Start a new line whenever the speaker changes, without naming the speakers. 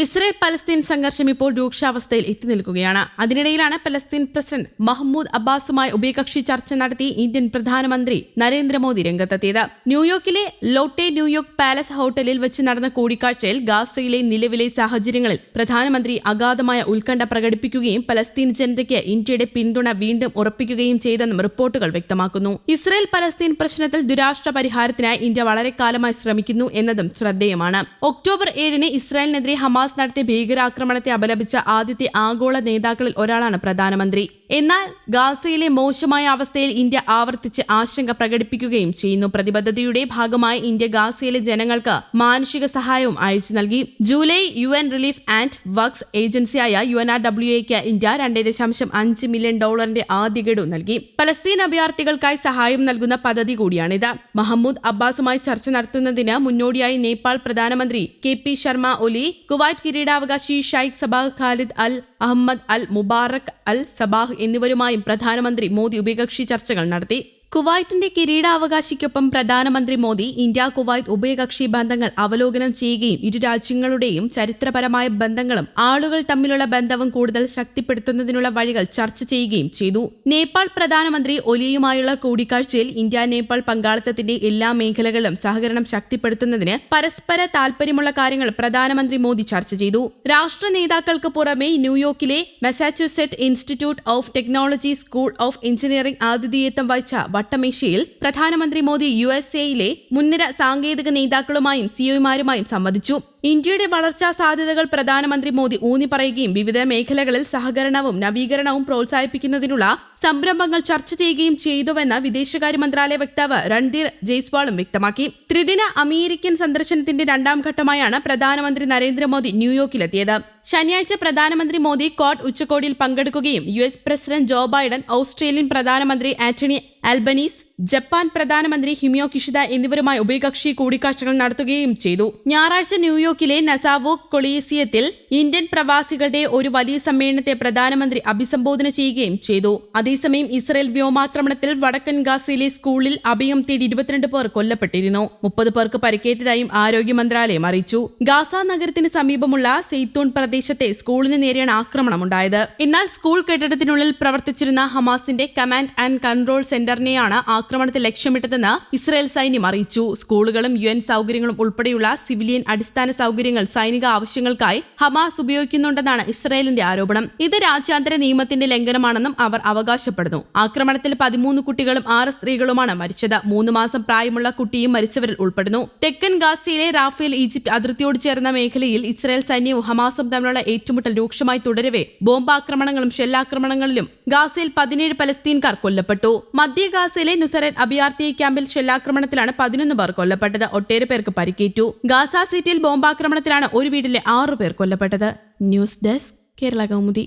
Israel Palestine സംഘർഷം ഇപ്പോൾ രൂക്ഷാവസ്ഥയിൽ എത്തി നിൽക്കുകയാണ്. അതിനിടയിലാണ് പലസ്തീൻ പ്രസിഡന്റ് മഹ്മൂദ് അബ്ബാസുമായി ഉഭയകക്ഷി ചർച്ച നടത്തി ഇന്ത്യൻ പ്രധാനമന്ത്രി നരേന്ദ്രമോദി രംഗത്തെത്തിയത്. ന്യൂയോർക്കിലെ ലോട്ടെ ന്യൂയോർക്ക് പാലസ് ഹോട്ടലിൽ വെച്ച് നടന്ന കൂടിക്കാഴ്ചയിൽ ഗാസയിലെ നിലവിലെ സാഹചര്യങ്ങളിൽ പ്രധാനമന്ത്രി അഗാധമായ ഉത്കണ്ഠ പ്രകടിപ്പിക്കുകയും പലസ്തീൻ ജനതയ്ക്ക് ഇന്ത്യയുടെ പിന്തുണ വീണ്ടും ഉറപ്പിക്കുകയും ചെയ്തെന്നും റിപ്പോർട്ടുകൾ വ്യക്തമാക്കുന്നു. ഇസ്രയേൽ പലസ്തീൻ പ്രശ്നത്തിൽ ദുരാഷ്ട്ര പരിഹാരത്തിനായി ഇന്ത്യ വളരെ കാലമായി ശ്രമിക്കുന്നു എന്നതും ശ്രദ്ധേയമാണ്. ഒക്ടോബർ ഏഴിന് ഇസ്രായേലിനെതിരെ ഹമാസ് നടത്തിയ ഭീകരാക്രമണത്തെ അപലപിച്ച ആദ്യത്തെ ആഗോള നേതാക്കളിൽ ഒരാളാണ് പ്രധാനമന്ത്രി. എന്നാൽ ഗാസയിലെ മോശമായ അവസ്ഥയിൽ ഇന്ത്യ ആവർത്തിച്ച് ആശങ്ക പ്രകടിപ്പിക്കുകയും ചെയ്യുന്നു. പ്രതിബദ്ധതയുടെ ഭാഗമായി ഇന്ത്യ ഗാസയിലെ ജനങ്ങൾക്ക് മാനുഷിക സഹായവും അയച്ചു നൽകി. July U N relief and works ഏജൻസിയായ യു എൻ ആർ ഡബ്ല്യു എക്ക് ഇന്ത്യ രണ്ടേ ദശാംശം അഞ്ച് മില്യൺ ഡോളറിന്റെ ആദ്യ ഗഡു നൽകി. പലസ്തീൻ അഭയാർത്ഥികൾക്കായി സഹായം നൽകുന്ന പദ്ധതി കൂടിയാണിത്. മഹമ്മൂദ് അബ്ബാസുമായി ചർച്ച നടത്തുന്നതിന് മുന്നോടിയായി നേപ്പാൾ പ്രധാനമന്ത്രി K P Sharma Oli Kuwait കിരീടാവകാശി Sheikh Sabah Khalid al Ahmad al Mubarak al Sabah എന്നിവരുമായും പ്രധാനമന്ത്രി മോദി ഉഭയകക്ഷി ചർച്ചകൾ നടത്തി. കുവൈറ്റിന്റെ കിരീടാവകാശിക്കൊപ്പം പ്രധാനമന്ത്രി മോദി ഇന്ത്യ കുവൈറ്റ് ഉഭയകക്ഷി ബന്ധങ്ങൾ അവലോകനം ചെയ്യുകയും ഇരു രാജ്യങ്ങളുടെയും ചരിത്രപരമായ ബന്ധങ്ങളും ആളുകൾ തമ്മിലുള്ള ബന്ധവും കൂടുതൽ ശക്തിപ്പെടുത്തുന്നതിനുള്ള വഴികൾ ചർച്ച ചെയ്യുകയും ചെയ്തു. നേപ്പാൾ പ്രധാനമന്ത്രി ഒലിയുമായുള്ള കൂടിക്കാഴ്ചയിൽ ഇന്ത്യ നേപ്പാൾ പങ്കാളിത്തത്തിന്റെ എല്ലാ മേഖലകളിലും സഹകരണം ശക്തിപ്പെടുത്തുന്നതിന് പരസ്പര താൽപര്യമുള്ള കാര്യങ്ങൾ പ്രധാനമന്ത്രി മോദി ചർച്ച ചെയ്തു. രാഷ്ട്ര നേതാക്കൾക്ക് പുറമെ ന്യൂയോർക്കിലെ Massachusetts institute of technology school of engineering ആതിഥേയത്വം വഹിച്ച വട്ടമേശയിൽ പ്രധാനമന്ത്രി മോദി യു എസ് എയിലെ മുൻനിര സാങ്കേതിക നേതാക്കളുമായും സിഒമാരുമായും സംവദിച്ചു. ഇന്ത്യയുടെ വളർച്ചാ സാധ്യതകൾ പ്രധാനമന്ത്രി മോദി ഊന്നി പറയുകയും വിവിധ മേഖലകളിൽ സഹകരണവും നവീകരണവും പ്രോത്സാഹിപ്പിക്കുന്നതിനുള്ള സംരംഭങ്ങൾ ചർച്ച ചെയ്യുകയും ചെയ്തുവെന്ന് വിദേശകാര്യ മന്ത്രാലയ വക്താവ് രൺധീർ ജയ്സ്വാളും വ്യക്തമാക്കി. ത്രിദിന അമേരിക്കൻ സന്ദർശനത്തിന്റെ രണ്ടാം ഘട്ടമായാണ് പ്രധാനമന്ത്രി നരേന്ദ്രമോദി ന്യൂയോർക്കിലെത്തിയത്. ശനിയാഴ്ച പ്രധാനമന്ത്രി മോദി കോട്ട് ഉച്ചകോടിയിൽ പങ്കെടുക്കുകയും U S president Joe Biden Australian പ്രധാനമന്ത്രി ആന്റണി ആൽബനീസ് ജപ്പാൻ പ്രധാനമന്ത്രി ഹിമിയോ കിഷിദ എന്നിവരുമായി ഉഭയകക്ഷി കൂടിക്കാഴ്ചകൾ നടത്തുകയും ചെയ്തു. ഞായറാഴ്ച ന്യൂയോർക്കിലെ നസാവോ കൊളീസിയത്തിൽ ഇന്ത്യൻ പ്രവാസികളുടെ ഒരു വലിയ സമ്മേളനത്തെ പ്രധാനമന്ത്രി അഭിസംബോധന ചെയ്യുകയും ചെയ്തു. അതേസമയം ഇസ്രയേൽ വ്യോമാക്രമണത്തിൽ വടക്കൻ ഗാസയിലെ സ്കൂളിൽ അഭയം തേടി ഇരുപത്തിരണ്ട് പേർ കൊല്ലപ്പെട്ടിരുന്നു. മുപ്പത് പേർക്ക് പരിക്കേറ്റതായും ആരോഗ്യ മന്ത്രാലയം അറിയിച്ചു. ഗാസ നഗരത്തിന് സമീപമുള്ള സെയ്ത്തൂൺ പ്രദേശത്തെ സ്കൂളിന് നേരെയാണ് ആക്രമണമുണ്ടായത്. എന്നാൽ സ്കൂൾ കെട്ടിടത്തിനുള്ളിൽ പ്രവർത്തിച്ചിരുന്ന ഹമാസിന്റെ കമാൻഡ് ആൻഡ് കൺട്രോൾ സെന്ററിനെയാണ് ആക്രമണത്തിൽ ലക്ഷ്യമിട്ടതെന്ന് ഇസ്രായേൽ സൈന്യം അറിയിച്ചു. സ്കൂളുകളും യു എൻ സൗകര്യങ്ങളും ഉൾപ്പെടെയുള്ള സിവിലിയൻ അടിസ്ഥാന സൗകര്യങ്ങൾ സൈനിക ആവശ്യങ്ങൾക്കായി ഹമാസ് ഉപയോഗിക്കുന്നുണ്ടെന്നാണ് ഇസ്രായേലിന്റെ ആരോപണം. ഇത് രാജ്യാന്തര നിയമത്തിന്റെ ലംഘനമാണെന്നും അവർ അവകാശപ്പെടുന്നു. ആക്രമണത്തിൽ പതിമൂന്ന് കുട്ടികളും ആറ് സ്ത്രീകളുമാണ് മരിച്ചത്. മൂന്ന് മാസം പ്രായമുള്ള കുട്ടിയും മരിച്ചവരിൽ ഉൾപ്പെടുന്നു. തെക്കൻ ഗാസയിലെ റാഫേൽ ഈജിപ്ത് അതിർത്തിയോട് ചേർന്ന മേഖലയിൽ ഇസ്രായേൽ സൈന്യവും ഹമാസും തമ്മിലുള്ള ഏറ്റുമുട്ടൽ രൂക്ഷമായി തുടരവെ ബോംബാക്രമണങ്ങളും ഷെല്ലാക്രമണങ്ങളിലും ഗാസയിൽ പതിനേഴ് പലസ്തീൻകാർ കൊല്ലപ്പെട്ടു. മധ്യ ഗാസയിലെ നുസറത്ത് അഭയാർത്ഥി ക്യാമ്പിൽ ഷെല്ലാക്രമണത്തിലാണ് പതിനൊന്ന് പേർ കൊല്ലപ്പെട്ടത്. ഒട്ടേറെ പേർക്ക് പരിക്കേറ്റു. ഗാസ സിറ്റിയിൽ ബോംബാക്രമണത്തിലാണ് ഒരു വീട്ടിലെ ആറു പേർ കൊല്ലപ്പെട്ടത്. News desk Kerala Kaumudi.